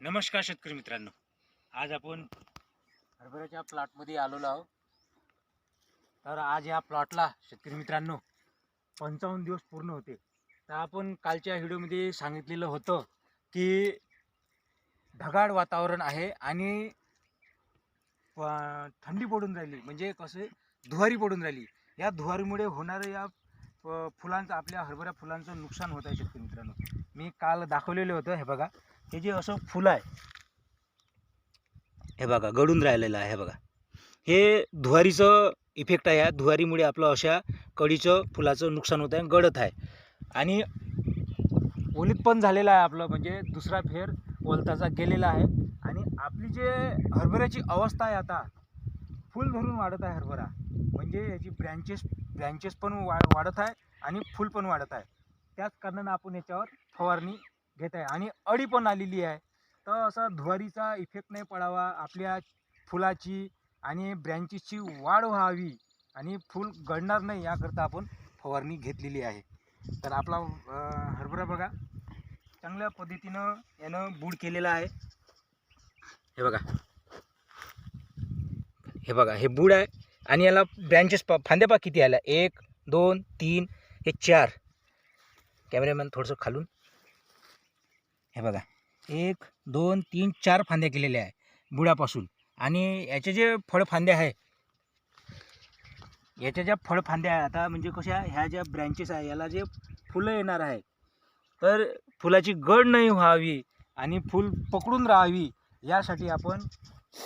नमस्कार शेतकरी मित्रांनो. आज आपण हरभऱ्याच्या प्लॉटमध्ये आलेलो आहोत. तर आज या प्लॉटला शेतकरी मित्रांनो पंचावन्न दिवस पूर्ण होते. तर आपण कालच्या व्हिडिओमध्ये सांगितलेलं होतं की ढगाळ वातावरण आहे आणि प- थंडी पडून राहिली. म्हणजे कसे धुवारी पडून राहिली. या धुवारीमुळे होणारं या फुलांचं आपल्या हरभऱ्या फुलांचं नुकसान होत आहे शेतकरी मित्रांनो. मी काल दाखवलेलं होतं हे बघा. हे जे असं फुलं आहे हे बघा गळून राहिलेलं आहे हे बघा. हे धुवारीचं इफेक्ट आहे. या धुवारीमुळे आपलं अशा कळीचं फुलाचं नुकसान होत आहे गळत आहे. आणि ओलीत पण झालेलं आहे आपलं म्हणजे दुसरा फेर ओलताचा गेलेला आहे. आणि आपली जे हरभऱ्याची अवस्था आहे आता फुल धरून वाढत आहे हरभरा. म्हणजे याची ब्रँचेस ब्रँचेस पण वा वाढत आहे आणि फुल पण वाढत आहे. त्याच कारणानं आपण याच्यावर फवारणी घेत आहे. आणि अळी पण आलेली आहे. तर असा धुवारीचा इफेक्ट नाही पडावा. आपल्या फुलाची आणि ब्रँचेसची वाढ व्हावी आणि फूल गळणार नाही याकरता आपण फवारणी घेतलेली आहे. तर आपला हरभरा बघा. चांगल्या पद्धतीनं यानं बूड केलेला आहे. हे बघा. हे बघा हे बूड आहे. आणि याला ब्रँचेस पा फांद्या पा किती आल्या? एक दोन तीन हे चार. कॅमेरामॅन थोडंसं खालून हे बघा. एक दोन तीन चार फांद्या केलेल्या आहे बुडापासून. आणि याचे जे फळफांद्या आहे याच्या ज्या फळफांद्या आहे आता म्हणजे कशा ह्या ज्या ब्रँचेस आहे याला जे फुलं येणार आहे तर फुलाची गड नाही व्हावी आणि फुल पकडून राहावी यासाठी आपण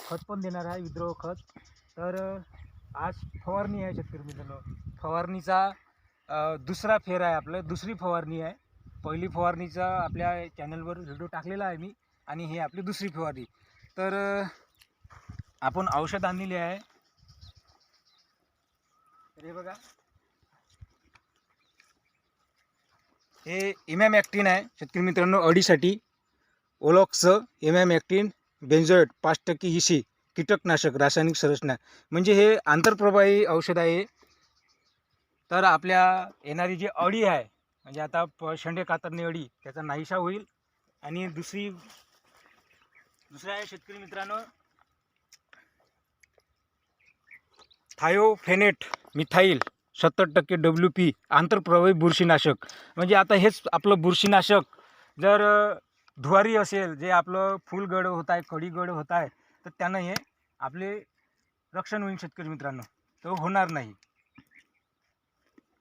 खत पण देणार आहे विद्रोह खत. तर आज फवारणी आहे शेतकरी मित्रांनो. फवारणीचा दुसरा फेर आहे आपलं दुसरी फवारणी आहे. पहिली फवारणीचा आपल्या चॅनलवर व्हिडिओ टाकलेला आहे मी आणि हे आपली दुसरी फवारणी. तर आपण औषध आणलेली आहे. तर हे बघा. हे इमॅम ॲक्टिन आहे. शेतकरी मित्रांनो अडीसाठी ओलॉक्सचं इमॅम ॲक्टिन बेन्झोएट पाच टक्के हिशी कीटकनाशक रासायनिक संरचना. म्हणजे हे आंतरप्रवाही औषध आहे. तर आपल्या येणारी जी अळी आहे म्हणजे आता प शेंडे कातरणे अडी त्याचा नाहीशा होईल. आणि दुसरी दुसऱ्या आहे शेतकरी मित्रांनो थायोफेनेट मिथाईल सत्तर टक्के डब्ल्यू पी आंतरप्रवाही बुरशीनाशक. म्हणजे आता हेच आपलं बुरशीनाशक. जर धुवारी असेल जे आपलं फुल गड होत आहे कडी गड होत आहे तर त्यानं हे आपले रक्षण होईल शेतकरी मित्रांनो. तो होणार नाही.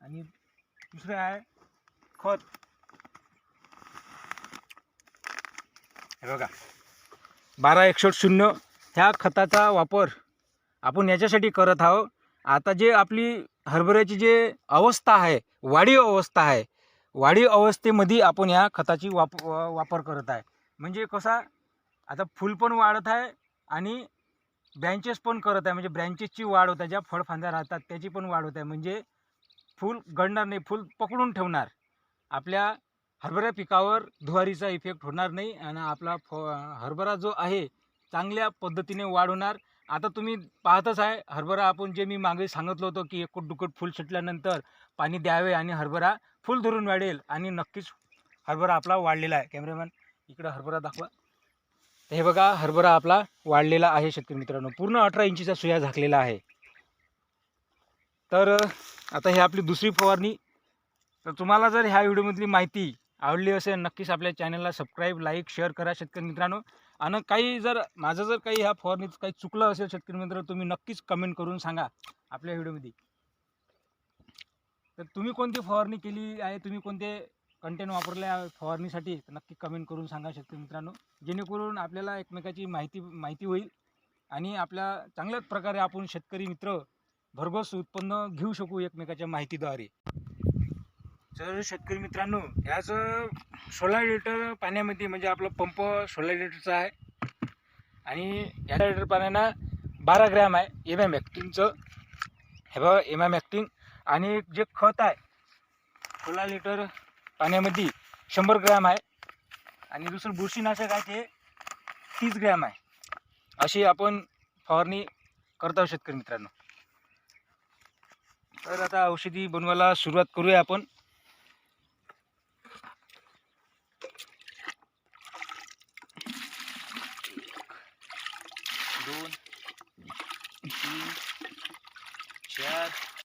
आणि दुसरं आहे खत. हे बघा. बारा एकसष्ट शून्य ह्या खताचा वापर आपण याच्यासाठी करत आहोत. आता जे आपली हरभऱ्याची जे अवस्था आहे वाढीव अवस्था आहे वाढीव अवस्थेमध्ये आपण या खताची वाप वापर करत आहे. म्हणजे कसा आता फुल पण वाढत आहे आणि ब्रँचेस पण करत आहे. म्हणजे ब्रँचेसची वाढ होत आहे. ज्या फळफांद्या राहतात त्याची पण वाढ होत आहे. म्हणजे फूल गडणार नाही फूल पकडून ठेवणार. आपल्या हरभरा पिकावर धुवारीचा इफेक्ट होणार नाही आणि आपला फ हरभरा जो आहे चांगल्या पद्धतीने वाढ होणार. आता तुम्ही पाहतच आहे हरभरा आपण जे मी मागे सांगितलं होतं की एकूट दुकट फुल सुटल्यानंतर पाणी द्यावे आणि हरभरा फुल धरून वाढेल आणि नक्कीच हरभरा आपला वाढलेला आहे. कॅमेरामॅन इकडं हरभरा दाखवा. तर हे बघा हरभरा आपला वाढलेला आहे शेतकरी मित्रांनो. पूर्ण अठरा इंचीचा सुया झाकलेला आहे. तर आता ही आपली दुसरी फवारणी तर तुम्हाला जर ह्या व्हिडिओमधली माहिती आवडली असेल नक्कीच आपल्या चॅनलला सबस्क्राईब लाईक शेअर करा शेतकरी मित्रांनो. आणि काही जर माझं जर काही ह्या फवारणीचं काही चुकलं असेल शेतकरी मित्र तुम्ही नक्कीच कमेंट करून सांगा आपल्या व्हिडिओमध्ये. तर तुम्ही कोणती फवारणी केली आहे? तुम्ही कोणते कंटेंट वापरले आहे फवारणीसाठी? तर नक्की कमेंट करून सांगा शेतकरी मित्रांनो. जेणेकरून आपल्याला एकमेकाची माहिती माहिती होईल आणि आपल्या चांगल्याच प्रकारे आपण शेतकरी मित्र भरघोस उत्पन्न घेऊ शकू एकमेकाच्या माहितीद्वारे. तर शेतकरी मित्रांनो याचं सोळा लिटर पाण्यामध्ये म्हणजे आपला पंप सोळा लिटरचा आहे. आणि ह्या लिटर पाण्यानं बारा ग्रॅम आहे एम एम ॲक्टिंगचं हे बघा एम एम ॲक्टिंग आणि जे खत आहे सोळा लिटर पाण्यामध्ये शंभर ग्रॅम आहे. आणि दुसरं बुरशीनाशक आहे ते तीस ग्रॅम आहे. अशी आपण फवारणी करत आहोत शेतकरी मित्रांनो. तर आता औषधी बनवायला सुरुवात करूया आपण.